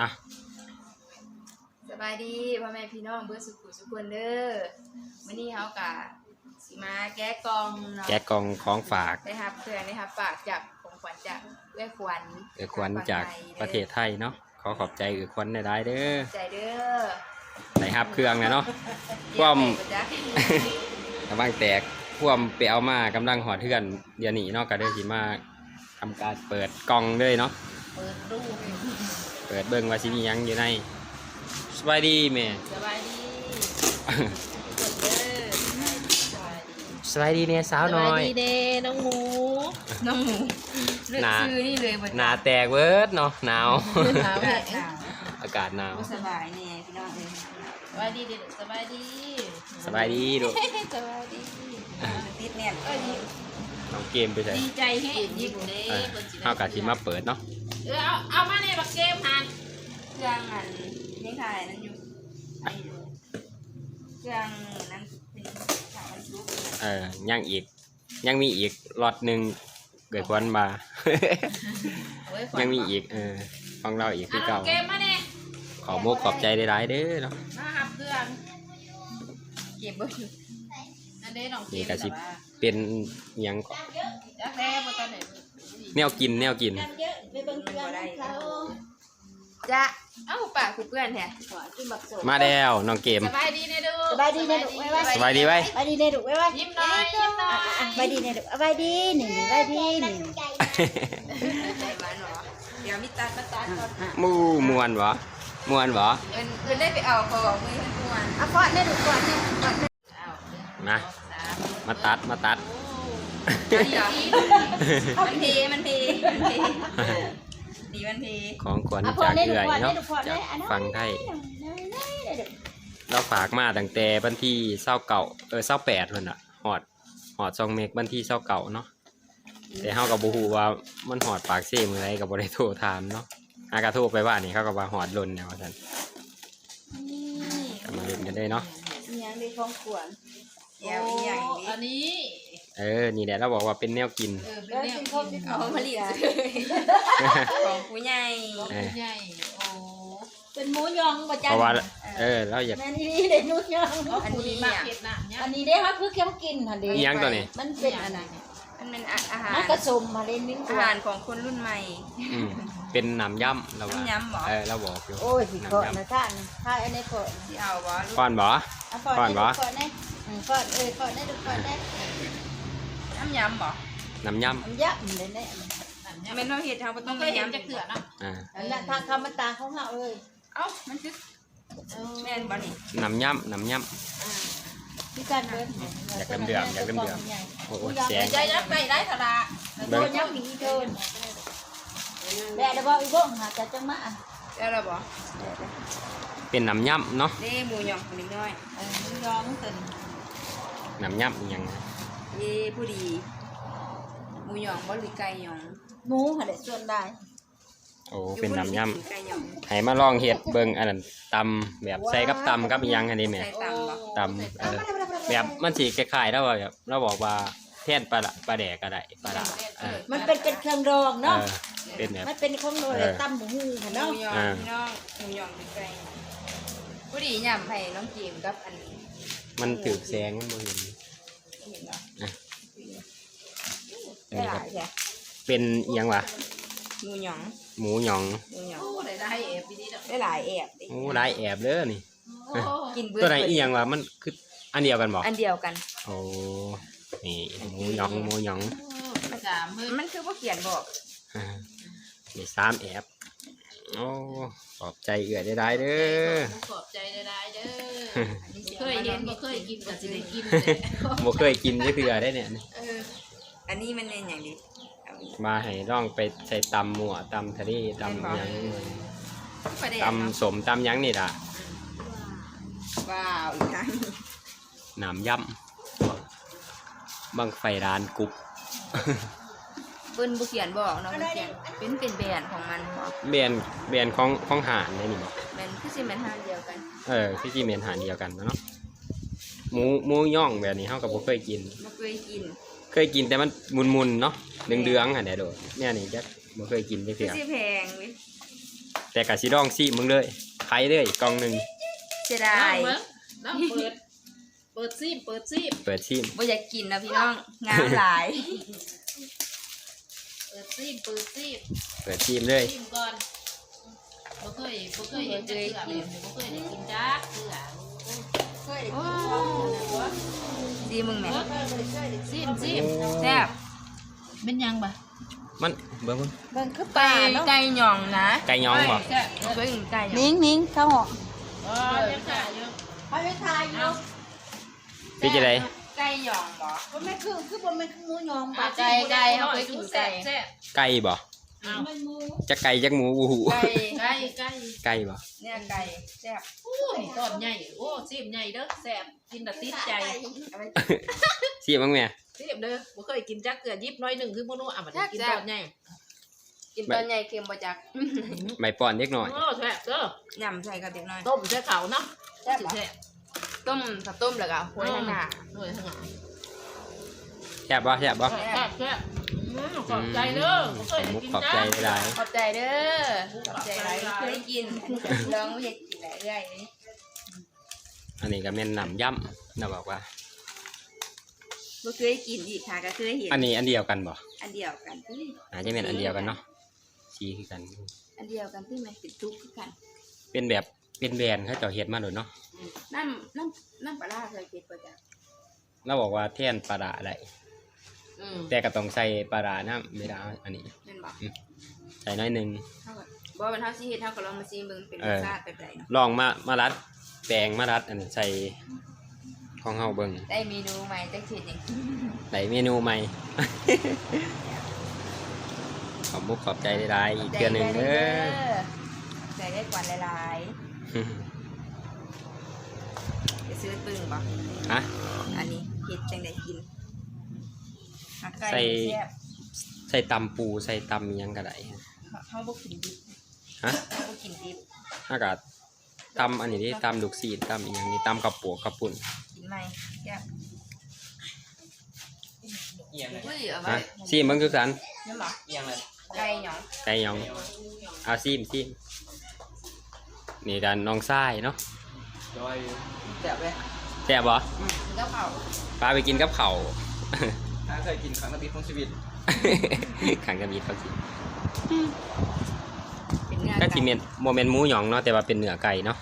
อะสบายดีพ่อแม่พี่น้องเบื่อสุขุสุขคนเด้อมื้อนี้เฮากะสิมาแก้กล่องเนาะแกะกล่องของฝากได้รับเพื่อนได้รับฝากจากของขวัญจากเอื้อขวัญเอือควันจากประเทศไทยเนาะขอขอบใจเอือควันได้เด้อใจเด้อได้รับเครื่องนะเนาะ ความเดี๋ยวไปจ้ะกำลังแตกพ่วมไปเอามากำลังหอดเทือนเดี๋ยวนี้เนาะก็ได้สิมาทำการเปิดกล่องเลยเนาะ เปิดรูป เปิดเบิ่งว่าสิมีหยังอยู่ในสบายดีแม่ สบายดีกดเด้อสบายดีสบายดีเนี่ยสาวน้อย สบายดีเด้น้องหมู น้องหมูเลือกหนาชื่อนี่เลยบ่หนาแตกเวิร์ดเนาะหนาว หนาวหแหนาละหนาวอากาศหนาวบ่สบายนี่พี่น้องเอ้ยสบายดีเด็กสบายดีสบายดีดูสบายดีติดแน่นเอ้ย น้องเกมไปใส่ดีใจแห้งยิ่งเด้เออคนสิได้เฮากะสิมาเปิดเนาะเออเอาเอามาในบักเกมหันเครื่องอันนี่ค่ะนั่นอยู่ไอ้อยู่เครื่องนั้นเป็นขายมันซุปเออยังอีก ยังมีอีกล็อตหนึ่งเกิดควันมาโอ้ยยังมีอีกเออของเราอีกเอาคือบัเก่ากเกมมาเนี่ยขอโมกขอบใจได้หลายๆเด้อเนาะมาหับเครื่องเก็บบ่อยู่ อันเด้น้องเกนี่มก็สิแต่ว่าเป็นหยังก็จักแล้บ่ตอนไหนแนวกินแนวกินบ่ได้จะเอ้าปากคือเพื่อนแท้มาแล้วน้องเกม สบายดีเด้อดูสบายดีนะลูกไว้ไว้ สบายดีไว้ ไปดีเด้ลูกไว้ไว้ยิ้มหน่อยยิ้มหน่อยอะไปดีเด้ลูกเอาไปดีนี่นี่ไปดีนี่ใจหวานเหรอเดี๋ยวมีตัดมาตัดก่อนมูมวนวะมวนวะเอิ้นเอิ้นได้ไปเอาเขาบอกมือให้ทุกวันเอาก่อนเด้ลูกก่อนนี่ก่อนนี่เอา มามาตัดมาตัดอันนี้เหรอมันเพมันเพมันเพดีมันเพของขวัญเอาพอจากได้ลูเอื่กอยก่อนได้เนาะลูกก่อนได้จากอันนั้นฟังไทยได้ลูกเราฝากมาตั้งแต่บันที่เศร้าเก่าเออเศร้าแปดคนอะหอดหอดซองเมกบันที่เศร้าเก่าเนาะแต่เฮากับบูฮูว่ามันหอดปากเซ่มือไรกับบริโทรถามเนาะอากาโทรไปว่านี่เขาก็ว่าหอดลนเนี่ยว่าท่านนี่ก็มาเล่นกันได้เนาะมีหยังได้ของขวัญ แก้วอีหยังอันนี้นี้ เออ นี่แหละเราบอกว่าเป็นแนวกิน เออเป็นแล้วแนวกินกิข้าวนขกินเอาผลิตของผู้ใหญ่เออใหญ่โอ้เป็นหมูยองประจัเพราะว่า เออ เราอยากแม่นี่ได้หมูยองเอาคุณดีมากเผ็ดนะเนี่ยอันนี้ได้ครับคือแค่กินหั่นเด้อิหยังตัวนี้ มันเป็นอันนั้นมันเป็นอาหารมันกระสมมาเล่นนิ่งกอาว่าหารของคนรุ่นใหม่อืมเป็นน้ำย่ำเราว่าน้ำยำเหรอเออเราบอกอยู่โอ้ยสิก่อนนะท่านถ้าอันนี้ก่อนที่เอาวะลูกก่อนบ่เอาก่อนก่อนวะก่อนได้อืมก่อนเอ้ยก่อนได้ลูกก่อนได้น้ำยำเหรอน้ำย่มันยับมันเลยแน่แม่นเราเห็ดเราบ่ต้ต้อองงเคไปยเห็นยำจะเกลือเนาะำอ่าอันนั้นทางคำมันตางของเราเอ้ยเอ้ามันคือแม่นบ่นี่น้ำย่ำน้ำย่พี่กันเบิ้ลอยากเดือดๆอยากเดือดำโอ้โหแสงใจยักษ์ได้ได้สระโดนยักษ์มีโดนแดดบอกอีกบ้งหาจะจังมาแล้วเราบ่เป็นน้ำย่ำเนาะเด้หมูหยองนิดหน่อย เออร้องตื่น น้ำย่ำอิหยังเย่ผู้ดีหมูหยองบ่หรือไก่หยองหมูหาได้ส่วนได้โอ้เป็นน้ำย่ไก่หยองำให้มาลองเห็ดเบิ่งอันนั้นตำแบบใส่กับตำกับอิหยังอันนี้แหม่ ใส่ตำบ่ตำเออแบบมันสีคล้ายๆแล้วว่าแบบเราบอกว่าแท่นปลาละปลาแดกก็ได้ปลาละเออมันเป็นเป็นเครื่องรองเอเนาะ อเป็นแบบ มันเป็นของโดยตั้มหมูหูหมูเนาะ หยองอ่า พี่น้องหมูหยองหรือไก่ผู้ดียำให้น้องเกมกับอันนี้ มันถือแสงมันบ่เห็นเห็นเหรออันได้นี้หก็ลายใช่เป็นอิหยังวะหมูหยองหมูหยองหมูหยองโอ้ได้ได้เอฟดีดอกได้หลายแอบดิโอ้หลายแอบเด้อนี่โอ้กินเบื่ตัวไหนอีหยังวะมันคืออันเดียวกันบ่อันเดียวกัน โอ้นี่หมูหยองหมูหยองสามเฮ้ยมันคือว่าเขียนบอก อ่ามีสามแอบ โอ้ขอบใจเอื่อยได้ได้เด้อขอบใจได้ได้เด้ออันนี้เคยเห็นบ่เคยกินก็สิได้กินบ่เคยกินจักเทื่อได้เนี่ยเอออันนี้มันเป็นอย่างดีเอาอีกมาให้ลองไปใส่ตำหมั่วตำทะเลตำหยังประเด็นตำสมตำหยังนี่ล่ะว้าวอีกครั้งน้ำย่ำบังไฟร้านกรุบ เปิ้นบ่เขียนบอกเนาะมันเขียนเป็นเป็นแบรนด์ของมันบอกแบรนด์แบรนด์ของของหานนี่นี่บ่แมันคือสิแมันทางเดียวกัน เออที่ที่เมนหานเดียวกันเนาะหมูหมูย่องแบบนี้เฮาก็บ่เคยกินบ่เคยกิน เคยกินแต่มันมุนๆเนาะเดืองๆหั่นแหละโดดเนี่ยนี่จักบ่เคยกินจักคืเทื่ออสิแพงเว้ยแต่กะสิลองซิมึงเลยไผเลยกล่องหนึงเสียลอดางยเบิ่งลองเปิดเปิดซีมเปิดซีมเปิดซิมบ่อยากกินนะพี่น้องงามหลายเปิดซีมเปิดซีมเปิดซิมเลยซีมก่อนบ่เคยบ่เคยเห็นจักเทื่อเลยบ่เคยได้กินจักเทื่อโอ้ดีมึงแม่ซีมซีมแซ่บเป็นยังบ่มันเบิ่งเบิ่งเบิ่งคือปไก่ลาเนาะไก่หย่องนะไก่ยองบ่แซ่บเคยกินไก่หย่องนิ้งนิ้งเข้าหออ๋อยังค่ะอยู่เขาไปทายอยู่พี่จะได้ ไก่หย่องบ่บ่แม่นคือคือบ่แม่นคือหมูยองปลาไก่ไก่เขาเคยกินไก่แซ่บไก่บ่อ้าวมันหมูจะไก่จักหมูบ่ฮู้ไก่ไก่ไก่ไก่บ่เนี่ยไก่แซ่บโอ้ยตอนใหญ่โอ้ซีมใหญ่เด้อแซ่บกินแต่ติดใจเอาไปซิมบ้างแม่ซีมเด้อบ่เคยกินจักเทื่อยิบน้อยหนึงคือบ่รู้อะมันกินตอนใหญ่กินตอนใหญ่เค็มบ่จักใบป้อนเล็กน้อยโอ้แซ่บเด้อยำใส่กับเด็กน้อยต้มใส่เขาเนาะแซ่บบ่แซ่บ ต้มถ้าต้มแล้วก็ห้วยทางหน้าหน่วยทางหลังแซ่บบ่แซ่บบ่ แซ่บแซ่บอืมขอบใจเด้อบ่เคยได้มุกกินขอบจัใจกหลายขอบใจเด้อขอบใจหลายเคยกินลองบ่อยากกินหลายเรื่อยเลยๆอันนี้ก็แม่นน้ำย่ำนะบอกว่า บ่เคยกินอีกค่ะก็เคยเห็นอันนี้อันเดียวกันบ่อันเดียวกันที่อาจจะเป็นอันเดียวกันเนาะสีคือกัน อันเดียวกันที่มันเป็นทุกข์คือกัน เป็นแบบ เป็นแบรนด์เขาเจ้าเฮ็ดมาโดยเนาะน้ำน้ำน้ำปลาร้าเคยกินบ่จักเราบอกว่าแท่นปลาร้าได้อืมแต่ก็ต้องใส่ปลาร้าน้ำไม่ได้อันนี้ แม่นบ่ใส่น้อยหนึงเฮาก็บ่ว่ามันเฮาสิเฮ็ดเฮาก็ลองมาซิเบิ่งเป็นรสชาติแบบใดเนาะลองมามารัดแปลงมารัดอันนั้นใส่ของเฮาเบิ่งได้เมนูใหม่จักเฮ็ดหยังใส่เมนูใหม่ ขอบมุกขอบใจได้ๆอีกเดือนหนึ่งเด้อ ใจได้กว่าหลายๆ ไปซื้อปึ้งบ่ฮะอันนี้เฮ็ดจังไดกินหักไก่ใส่ แซ่บใส่ตำปูใส่ตำอิหยังก็ได้เฮาบ่กินดิบฮะเฮาบ่กินดิบอากาศตำอันนี้ที่ตำลูกซีดตำอีกอย่างนี้ตำกระปุกกระปุ่น กินใหม่แซ่บอุ้ยเอาไว้ฮะซีมเบิ่งคือกันนั่นบ่ไก่หยองไก่หยองเอาซีมซีม นี่กันน้องทรายเนาะแซ่บเลยแซ่บบ่แล้วเผาปลาไปกินกับเขาว ถ้าเคยกินครั้งละปีของชีวิตขังจะมีเขาสิเป็นเนื้อก็สิเมนโมเมนหมูหยองเนาะแต่ว่าเป็นเนื้อไก่เนาะ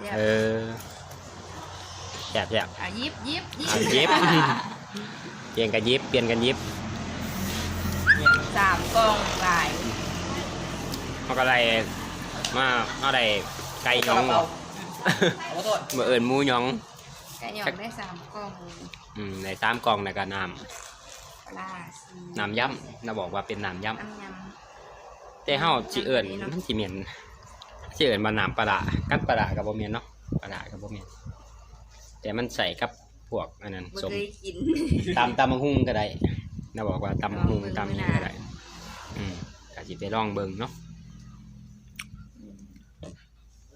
แซ่บเออแซ่บแซ่บอะยิบยิบยิเอายิบ เปลี่ยนกันยิบเปลี่ยนกันยิบสามกล่องบายเขาก็ได้มาเอาได้ ไก่หยองบ่เอาโทษเมื่อเอิญหมูหยอง ไก่หยองได้สามกล่องอืมในตามกล่องในก็น้ปลาซีำน้ำย่ำน่าบอกว่าเป็นน้ำย่น้ำยำแต่เฮาสิเอิญมันสิเหม็นสิเอิญมาน้ำปลาร้ากัดปลาร้ากับบ่เหม็นเนาะปลาร้ากับบ่เหม็นแต่มันใส่กับพวกอันนั้นำบ่สม เคยกิน ตำตำมังหุงก็ได้น่าบอกว่าตำมังหุงตำอิหยังก็ได้ อืมก็สิไปลองเบิ่งเนาะ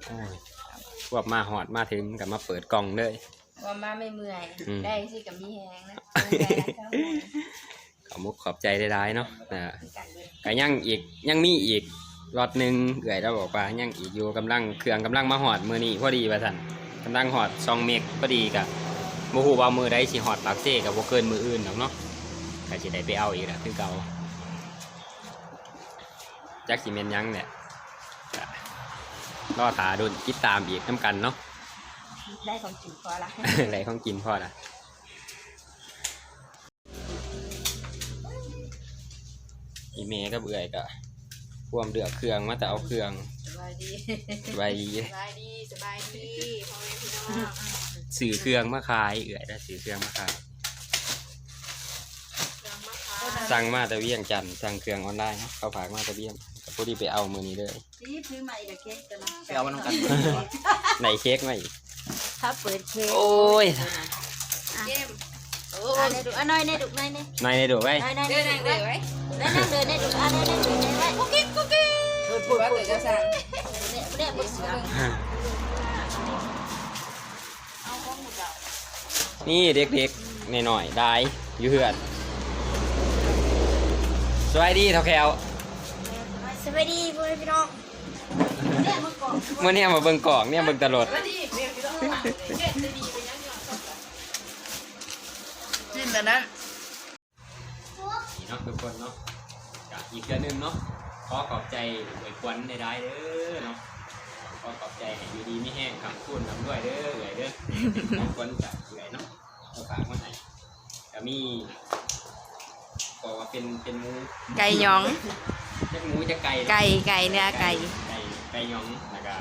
โอ้ยพวกมาหอดมาถึงกับมาเปิดกล่องเลย ว่ามาไม่เมื่อย อืม ได้สิกับมีแหงนะขอมุกขอบใจได้ๆเนาะนะกันเลยก็ยังอีกยังมีอีกรอดหนึ่งเอื่อยเราบอกว่ายังอีกอยู่กำลังเครื่องกำลังมาหอดมือนี้พอดีว่าท่นกำลังหอดซองเมกพอดีกับโมหูว่ามือได้สิหอดปากเซ่กับบ่เกินมืออื่นหรอกเนาะก็สิได้ไปเอาอีกแหละคือเก่าจักสิเมนหยังเนี่ยก็ รอตาดุนติดตามอีกน้ำกันเนาะได้ของกินพอละอะไรของกินพ่อละอีเมก็เบื่อยก็พวมเดือกเครื่องมาแต่เอาเครื่องสบายดีไว้สบายดีสบายดีพ่อแม่พี่น้องสื่อเครื่องมาขายเอื่อยได้สื่อเครื่องมาขายสั่งมาแต่เวียงจันทน์สั่งเครื่องออนไลน์เนาะเขาฝากมาแต่เวียงก็ พอดีไปเอามือนี้เลยนี่ซื้อมาอีกเค้กตัวนั้นไปเอามันนำกันไหนเค้กมาอีกถ้าเปิดเค้กโอ้ยเกมโอ้ยในดุอะน้อยในดุน้อยในนายในดูไว้น้อยในเดินนั่งเดินไว้นั่นเดินในดุอะน้อยในดุไว้กุ๊กกิ๊กกุ๊กกิ๊กพูดว่าเกิดจะสั่งเนี่ยเนี่ยบุษเสือนี่เด็กๆหน่อยๆได้อยู่เหือนสวัสดีเท่าแคว สวัสดีพ่อแม่พี่น้องเมื่อนี้มาเบิ่งกล่องเนี่ยเบิ่งตลอดแล้วนี่เมียพี่ต้องหลังเลยเด็ดจะดีไปยังยอดก็จิ้มแบบนั้นนี่เนาะทุกคนเนาะก็อีกเดือนหนึงเนาะขอขอบใจไว้ควันในได้เด้อเนาะขอขอบใจให้อยู่ดีไม่แห้งคำพูดนำด้วยเด้อเอื่อยเด้อขอบคุณจากเอื่อยเนาะเอาฝากมาให้ก็มีบอกว่าเป็นเป็นหมู ไก่หยอง จะหมูจะไก่เนาะไก่ไก่เนื้อไก่ ไก่ไก่หยองแล้วก็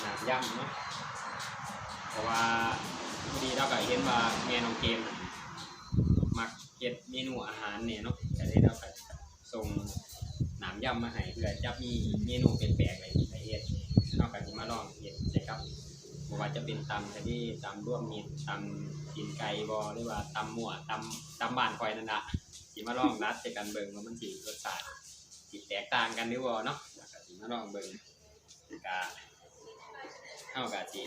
หนาย่ำเนาะเพราะว่าพอดีเราก็เห็นว่าแม่น้องเกมน่ะมักเก็ดเมนูอาหารเนี่ยเนาะจะได้เราก็ส่งหนามย่ำมาให้เพื่อจะมีเมนูเป็นแปลกๆอะไรในเฮ็ดเราก็จะมาลองเฮ็ดใช่ครับบ่ว่าจะเป็นตำทะเลตำร่วมมิตรตำกินไก่บอหรือว่าตำหมั่วตำตำบ้านคอยนั่นน่ะสิมาลองรัดใส่กันเบิ่งว่ามันสิรสชาติ สิแตกต่างกันหรือบ่เนาะแล้วก็สิมาลองเบิ่งกะเฮาก็สิ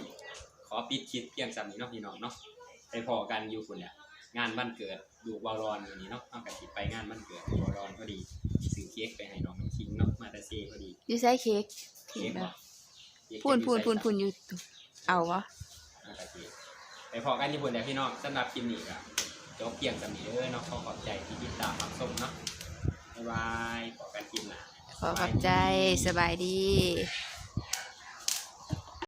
ขอปิดคลิปเพียงส่ำนี้เนาะพี่น้องเนาะไปพอกันอยู่พุ่นเนี่ยงานวันเกิดดูวารอนวันนี้เนาะเฮาก็สิไปงานวันเกิดวารอนพอดีซื้อเค้กไปให้น้องน้ำคิงเนาะมาแต่เซพอดีอยู่ใส่เค้กเค้กบ่เค้กพูนจะพูนอยู่พูนไสพูนอยู่เอาวะเฮาก็สิไปพอกันอยู่พุ่นเดี๋ยวพี่น้องสำหรับคลิปนี้ก็จบเพียงส่ำนี้เด้อเนาะขอขอบใจที่ติดตามรับชมเนาะบ๊ายบายพอกันคลิปหน้าขอขอบใจสบายดี